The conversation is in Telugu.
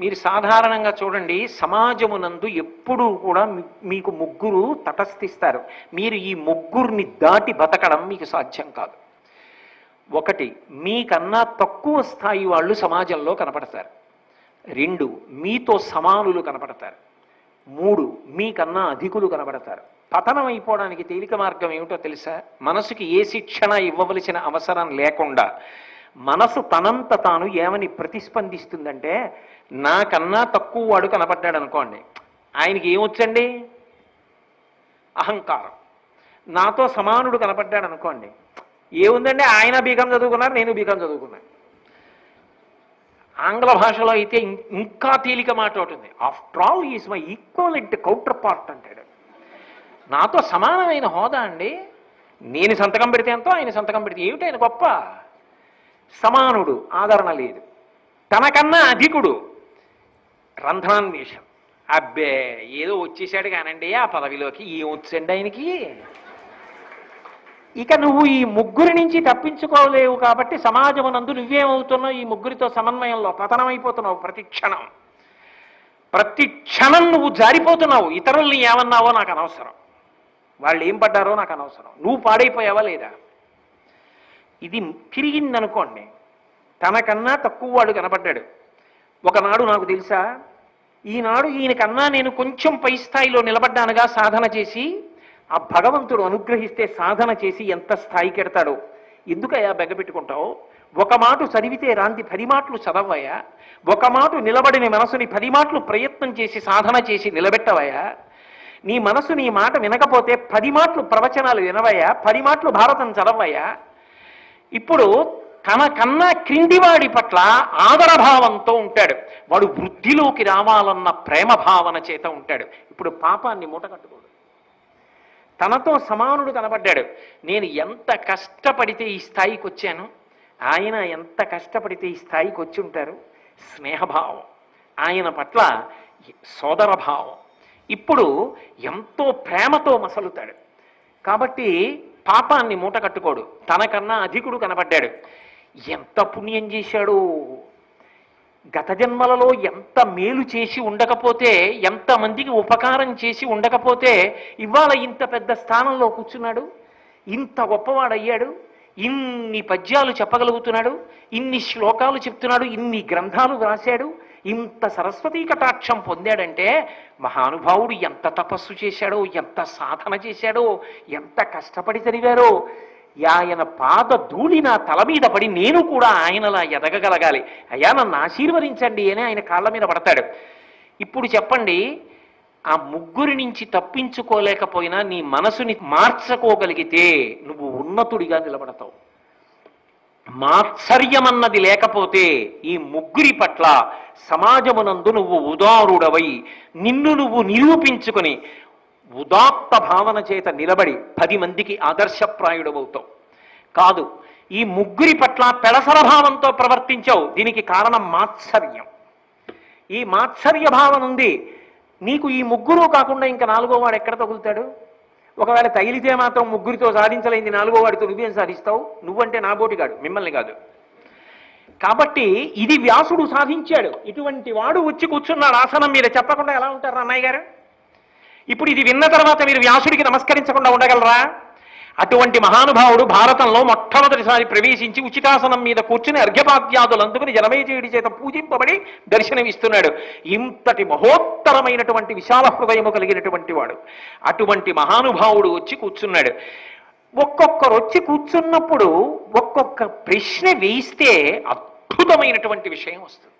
మీరు సాధారణంగా చూడండి సమాజమునందు ఎప్పుడూ కూడా మీకు ముగ్గురు తటస్థిస్తారు. మీరు ఈ ముగ్గురిని దాటి బతకడం మీకు సాధ్యం కాదు. ఒకటి మీకన్నా తక్కువ స్థాయి వాళ్ళు సమాజంలో కనపడతారు. రెండు మీతో సమానులు కనపడతారు. మూడు మీకన్నా అధికులు కనబడతారు పతనం అయిపోవడానికి తేలిక మార్గం ఏమిటో తెలుసా? మనసుకి ఏ శిక్షణ ఇవ్వవలసిన అవసరం లేకుండా మనసు తనంత తాను ఏమని ప్రతిస్పందిస్తుందంటే నాకన్నా తక్కువ వాడు కనపడ్డాడు అనుకోండి. ఆయనకి ఏమొచ్చండి అహంకారం. నాతో సమానుడు కనపడ్డాడు అనుకోండి. ఏముందండి? ఆయన బీకాం చదువుకున్నారు నేను బీకాం చదువుకున్నాను ఆంగ్ల భాషలో అయితే ఇంకా తేలిక మాట ఒకటి ఉంది. After all is my equivalent counterpart అంటాడు. నాతో సమానమైన హోదా అండి. నేను సంతకం పెడితే ఎంతో ఆయన సంతకం పెడితే ఏమిటి? ఆయన గొప్ప. సమానుడు ఆదరణ లేదు. తనకన్నా అధికుడు. రంధ్రాన్వేషం అబ్బే ఏదో వచ్చేసాడు కానండి ఆ పదవిలోకి. ఏమొచ్చండి ఆయనకి? ఇక నువ్వు ఈ ముగ్గురి నుంచి తప్పించుకోలేవు కాబట్టి సమాజం నందు నువ్వేమవుతున్నావు? ఈ ముగ్గురితో సమన్వయంలో పతనమైపోతున్నావు ప్రతి క్షణం. ప్రతి క్షణం నువ్వు జారిపోతున్నావు. ఇతరుల్ని ఏమన్నావో నాకు అనవసరం. వాళ్ళు ఏం పడ్డారో నాకు అనవసరం. నువ్వు పాడైపోయావా లేదా? ఇది తిరిగిందనుకోండి తనకన్నా తక్కువ వాడు కనపడ్డాడు. ఒకనాడు నాకు తెలుసా ఈనాడు ఈయనకన్నా నేను కొంచెం పై స్థాయిలో నిలబడ్డానుగా సాధన చేసి ఆ భగవంతుడు అనుగ్రహిస్తే సాధన చేసి ఎంత స్థాయికి ఎడతాడో ఎందుకయ్యా బెగ్గపెట్టుకుంటావు ఒక మాట చదివితే రాంది పది మాటలు చదవయ్యా? ఒక మాట నిలబడిన మనసుని పది మాటలు ప్రయత్నం చేసి సాధన చేసి నిలబెట్టవయ్యా? నీ మనసు నీ మాట వినకపోతే పది మాటలు ప్రవచనాలు వినవయ్యా? పది మాటలు భారతం చదవయ్యా? ఇప్పుడు తన కన్నా క్రిందివాడి పట్ల ఆదరభావంతో ఉంటాడు. వాడు వృద్ధిలోకి రావాలన్న ప్రేమ భావన చేత ఉంటాడు. ఇప్పుడు పాపాన్ని మూటగట్టుకోడు తనతో సమానుడు కనబడ్డాడు. నేను ఎంత కష్టపడితే ఈ స్థాయికి వచ్చాను ఆయన ఎంత కష్టపడితే ఈ స్థాయికి వచ్చి ఉంటారు స్నేహభావం. ఆయన పట్ల సోదరభావం. ఇప్పుడు ఎంతో ప్రేమతో మసలుతాడు. కాబట్టి పాపాన్ని మూట కట్టుకోడు. తనకన్నా అధికుడు కనబడ్డాడు. ఎంత పుణ్యం చేశాడో? గత జన్మలలో ఎంత మేలు చేసి ఉండకపోతే ఎంత మందికి ఉపకారం చేసి ఉండకపోతే ఇవాళ ఇంత పెద్ద స్థానంలో కూర్చున్నాడు? ఇంత గొప్పవాడయ్యాడు? ఇన్ని పద్యాలు చెప్పగలుగుతున్నాడు? ఇన్ని శ్లోకాలు చెప్తున్నాడు? ఇన్ని గ్రంథాలు రాశాడు ఇంత సరస్వతీ కటాక్షం పొందాడంటే మహానుభావుడు ఎంత తపస్సు చేశాడో ఎంత సాధన చేశాడో ఎంత కష్టపడి చదివారో ఆయన పాద ధూళి నా తల మీద పడి నేను కూడా ఆయనలా ఎదగగలగాలి. అయ్యా నన్ను ఆశీర్వదించండి అని ఆయన కాళ్ళ మీద పడతాడు. ఇప్పుడు చెప్పండి ఆ ముగ్గురి నుంచి తప్పించుకోలేకపోయినా నీ మనసుని మార్చుకోగలిగితే నువ్వు ఉన్నతుడిగా నిలబడతావు. మాత్సర్యమన్నది లేకపోతే ఈ ముగ్గురి పట్ల సమాజమునందు నువ్వు ఉదారుడవై నిన్ను నువ్వు నిరూపించుకొని ఉదాత్త భావన చేత నిలబడి పది మందికి ఆదర్శప్రాయుడవుతావు కాదు ఈ ముగ్గురి పట్ల పెడసర భావంతో ప్రవర్తించావు. దీనికి కారణం మాత్సర్యం. ఈ మాత్సర్య భావన ఉంది. నీకు ఈ ముగ్గురు కాకుండా ఇంకా నాలుగో వాడు ఎక్కడ తగులుతాడు? ఒకవేళ తగిలితే మాత్రం ముగ్గురితో సాధించలేని నాలుగో వాడితో నువ్వేం సాధిస్తావు? నువ్వంటే నాబోటిగాడు మిమ్మల్ని కాదు. కాబట్టి ఇది వ్యాసుడు సాధించాడు. ఇటువంటి వాడు వచ్చి కూర్చున్నాడు. ఆసనం మీద చెప్పకుండా ఎలా ఉంటారు అన్నయ్య గారు? ఇప్పుడు ఇది విన్న తర్వాత మీరు వ్యాసుడికి నమస్కరించకుండా ఉండగలరా? అటువంటి మహానుభావుడు భారతంలో మొట్టమొదటిసారి ప్రవేశించి ఉచితాసనం మీద కూర్చుని అర్ఘ్యపాద్యాదులు అందుకుని జనమేజయుడి చేత పూజింపబడి దర్శనమిస్తున్నాడు. ఇంతటి మహోత్తరమైనటువంటి విశాల హృదయము కలిగినటువంటి వాడు. అటువంటి మహానుభావుడు వచ్చి కూర్చున్నాడు. ఒక్కొక్కరు వచ్చి కూర్చున్నప్పుడు ఒక్కొక్క ప్రశ్న వేయిస్తే అద్భుతమైనటువంటి విషయం వస్తుంది.